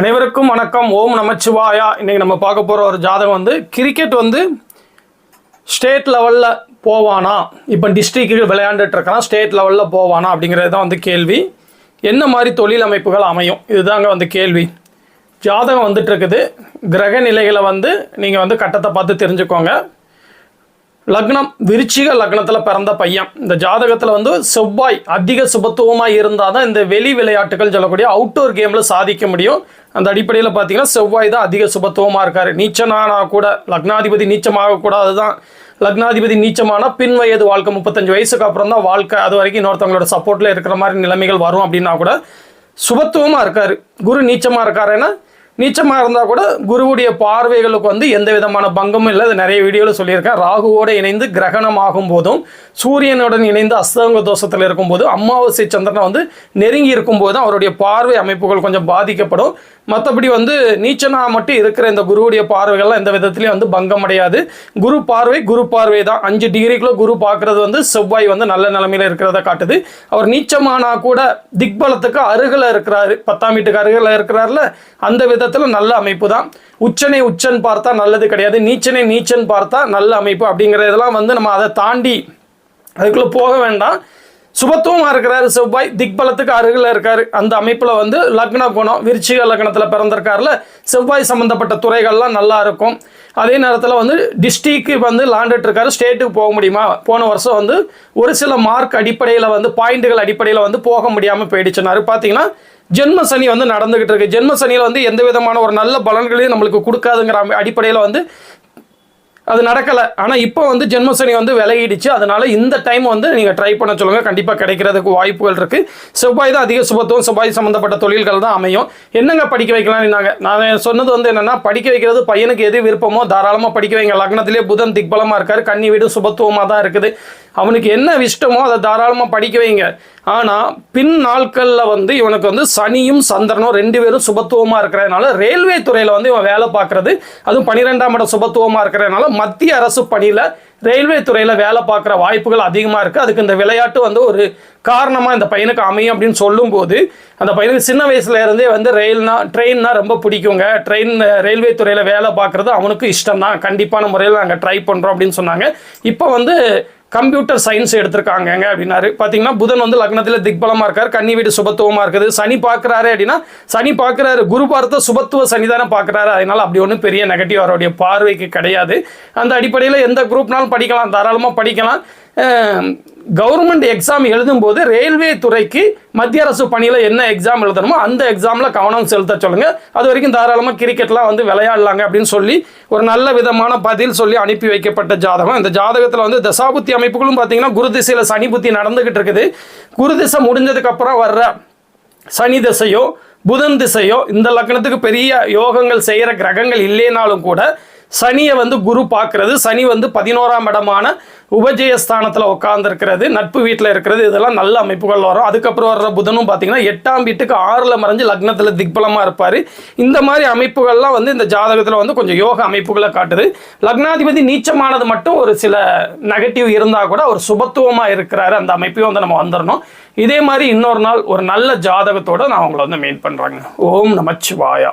அனைவருக்கும் வணக்கம். ஓம் நமச்சிவாயா. இன்றைக்கி நம்ம பார்க்க போகிற ஒரு ஜாதகம் வந்து கிரிக்கெட் வந்து ஸ்டேட் லெவலில் போவானா? இப்போ டிஸ்ட்ரிக்ட்டு விளையாண்டுட்ருக்கான் ஸ்டேட் லெவலில் போவானா? அப்படிங்கிறது தான் வந்து கேள்வி. என்ன மாதிரி தொழில் அமைப்புகள் அமையும்? இதுதாங்க வந்து கேள்வி. ஜாதகம் வந்துட்டுருக்குது கிரக நிலைகளை வந்து நீங்கள் வந்து கட்டத்தை பார்த்து தெரிஞ்சுக்கோங்க. லக்னம் விருச்சிக லக்னத்தில் பிறந்த பையன். இந்த ஜாதகத்தில் வந்து செவ்வாய் அதிக சுபத்துவமாக இருந்தால் தான் இந்த வெளி விளையாட்டுகள் சொல்லக்கூடிய அவுட்டோர் கேமில் சாதிக்க முடியும். அந்த அடிப்படையில் பார்த்தீங்கன்னா செவ்வாய் தான் அதிக சுபத்துவமாக இருக்கார். நீச்சனானா கூட லக்னாதிபதி நீச்சமாக கூட அதுதான். லக்னாதிபதி நீச்சமான பின் வயது வாழ்க்கை முப்பத்தஞ்சு வயசுக்கு அப்புறம் தான் வாழ்க்கை. அது வரைக்கும் இன்னொருத்தவங்களோட சப்போர்ட்டில் இருக்கிற மாதிரி நிலைமைகள் வரும் அப்படின்னா கூட சுபத்துவமாக இருக்கார். குரு நீச்சமாக இருக்காருன்னா நீச்சமாக இருந்தால் கூட குருவுடைய பார்வைகளுக்கு வந்து எந்த விதமான பங்கமும் இல்லை. அது நிறைய வீடியோவில் சொல்லியிருக்கேன். ராகுவோடு இணைந்து கிரகணம் ஆகும் போதும் சூரியனுடன் இணைந்து அஸ்தங்க தோஷத்தில் இருக்கும்போது அமாவாசை சந்திரனை வந்து நெருங்கி இருக்கும்போது தான் அவருடைய பார்வை அமைப்புகள் கொஞ்சம் பாதிக்கப்படும். மற்றபடி வந்து நீச்சனா மட்டும் இருக்கிற இந்த குருவுடைய பார்வைகள்லாம் எந்த விதத்துலையும் வந்து பங்கம் அடையாது குரு பார்வை குரு பார்வை தான். அஞ்சு டிகிரிக்குள்ள குரு பார்க்கறது வந்து செவ்வாய் வந்து நல்ல நிலமையில இருக்கிறத காட்டுது. அவர் நீச்சமானா கூட திக்பலத்துக்கு அருகில் இருக்கிறாரு. பத்தாம் வீட்டுக்கு அருகில் இருக்கிறார்ல. அந்த விதத்தில் நல்ல அமைப்பு தான் உச்சனை உச்சன் பார்த்தா நல்லது கிடையாது. நீச்சனை நீச்சன் பார்த்தா நல்ல அமைப்பு அப்படிங்கிறதெல்லாம் வந்து நம்ம அதை தாண்டி அதுக்குள்ளே போக வேண்டாம். சுபத்துவமாக இருக்கிறாரு செவ்வாய். திக்பலத்துக்கு அருகில் இருக்கார். அந்த அமைப்பில் வந்து லக்ன குணம் விருச்சிக லக்னத்தில் பிறந்திருக்காருல செவ்வாய் சம்மந்தப்பட்ட துறைகள்லாம் நல்லா இருக்கும். அதே நேரத்தில் வந்து டிஸ்ட்ரிக்கு வந்து லாண்டுட்டு இருக்காரு. ஸ்டேட்டுக்கு போக முடியுமா? போன வருஷம் வந்து ஒரு சில மார்க் அடிப்படையில் வந்து பாயிண்ட்டுகள் அடிப்படையில் வந்து போக முடியாமல் போயிடுச்சுனாரு பார்த்தீங்கன்னா ஜென்ம சனி வந்து நடந்துகிட்டு இருக்கு. ஜென்ம சனியில் வந்து எந்த விதமான ஒரு நல்ல பலன்களையும் நம்மளுக்கு கொடுக்காதுங்கிற அடிப்படையில் வந்து அது நடக்கலை. ஆனால் இப்போ வந்து ஜென்மசனி வந்து விலகிடுச்சு. அதனால இந்த டைம் வந்து நீங்கள் ட்ரை பண்ண சொல்லுங்கள் கண்டிப்பாக கிடைக்கிறதுக்கு வாய்ப்புகள் இருக்குது செவ்வாய் தான் அதிக சுபத்துவம். செவ்வாய் சம்மந்தப்பட்ட தொழில்கள் தான் அமையும். என்னங்க படிக்க வைக்கலாம்னு நாங்கள் நான் சொன்னது வந்து என்னென்னா படிக்க வைக்கிறது பையனுக்கு எது விருப்பமோ தாராளமாக படிக்க வைங்க. லக்னத்திலே புதன் திக்பலமாக இருக்கார். கன்னி வீடு சுபத்துவமாக தான் இருக்குது. அவனுக்கு என்ன இஷ்டமோ அதை தாராளமாக படிக்க வைங்க. ஆனால் பின் நாட்களில் வந்து இவனுக்கு வந்து சனியும் சந்திரனும் ரெண்டு பேரும் சுபத்துவமாக இருக்கிறதுனால ரயில்வே துறையில் வந்து இவன் வேலை பார்க்குறது. அதுவும் பன்னிரெண்டாம் இடம் சுபத்துவமாக இருக்கிறதுனால மத்திய அரசு பணியில் ரயில்வே துறையில் வேலை பார்க்குற வாய்ப்புகள் அதிகமாக இருக்குது அதுக்கு இந்த விளையாட்டு வந்து ஒரு காரணமாக இந்த பையனுக்கு அமையும் அப்படின்னு சொல்லும்போது அந்த பையனுக்கு சின்ன வயசுல இருந்தே வந்து ரயில்னா ட்ரெயின்னா ரொம்ப பிடிக்குங்க. ட்ரெயின் ரயில்வே துறையில் வேலை பார்க்குறது அவனுக்கு இஷ்டம் தான் கண்டிப்பான முறையில் நாங்கள் ட்ரை பண்ணுறோம் அப்படின்னு சொன்னாங்க. இப்போ வந்து கம்ப்யூட்டர் சயின்ஸ் எடுத்திருக்காங்கங்க அப்படின்னாரு. பார்த்தீங்கன்னா புதன் வந்து லக்னத்தில் திக்பலமாக இருக்கார். கன்னி வீடு சுபத்துவமாக இருக்குது. சனி பார்க்குறாரு அப்படின்னா சனி பார்க்குறாரு குரு பார்த்த சுபத்துவ சனி தானே பார்க்குறாரு அதனால அப்படி ஒன்றும் பெரிய நெகட்டிவ் அவருடைய பார்வைக்கு கிடையாது. அந்த அடிப்படையில் எந்த குரூப்னாலும் படிக்கலாம். தாராளமாக படிக்கலாம். கவர்மெண்ட் எக்ஸாம் எழுதும்போது ரயில்வே துறைக்கு மத்திய அரசு பணியில் என்ன எக்ஸாம் எழுதணுமோ அந்த எக்ஸாமில் கவனம் செலுத்த சொல்லுங்கள் அது வரைக்கும் தாராளமாக கிரிக்கெட்லாம் வந்து விளையாடலாங்க அப்படின்னு சொல்லி ஒரு நல்ல விதமான பதில் சொல்லி அனுப்பி வைக்கப்பட்ட ஜாதகம். இந்த ஜாதகத்தில் வந்து தசாபுத்தி அமைப்புகளும் பார்த்தீங்கன்னா குரு திசையில் சனி புத்தி நடந்துக்கிட்டு இருக்குது. குரு திசை முடிஞ்சதுக்கப்புறம் வர்ற சனி திசையோ புதன் திசையோ இந்த லக்னத்துக்கு பெரிய யோகங்கள் செய்கிற கிரகங்கள் இல்லைனாலும் கூட சனியை வந்து குரு பார்க்கறது சனி வந்து பதினோராம் இடமான உபஜயஸ்தானத்தில் உட்காந்துருக்கிறது நட்பு வீட்டில் இருக்கிறது இதெல்லாம் நல்ல அமைப்புகள் வரும். அதுக்கப்புறம் வர்ற புதனும் பார்த்தீங்கன்னா எட்டாம் வீட்டுக்கு ஆறில் மறைஞ்சு லக்னத்தில் திக்பலமாக இருப்பார். இந்த மாதிரி அமைப்புகள்லாம் வந்து இந்த ஜாதகத்தில் வந்து கொஞ்சம் யோக அமைப்புகளை காட்டுது. லக்னாதிபதி நீச்சமானது மட்டும் ஒரு சில நெகட்டிவ் இருந்தால் கூட ஒரு சுபத்துவமாக இருக்கிறாரு. அந்த அமைப்பையும் வந்து நம்ம வந்துடணும் இதே மாதிரி இன்னொரு நாள் ஒரு நல்ல ஜாதகத்தோடு நான் உங்களை வந்து மீட் பண்ணுறாங்க ஓம் நமச்சிவாயா.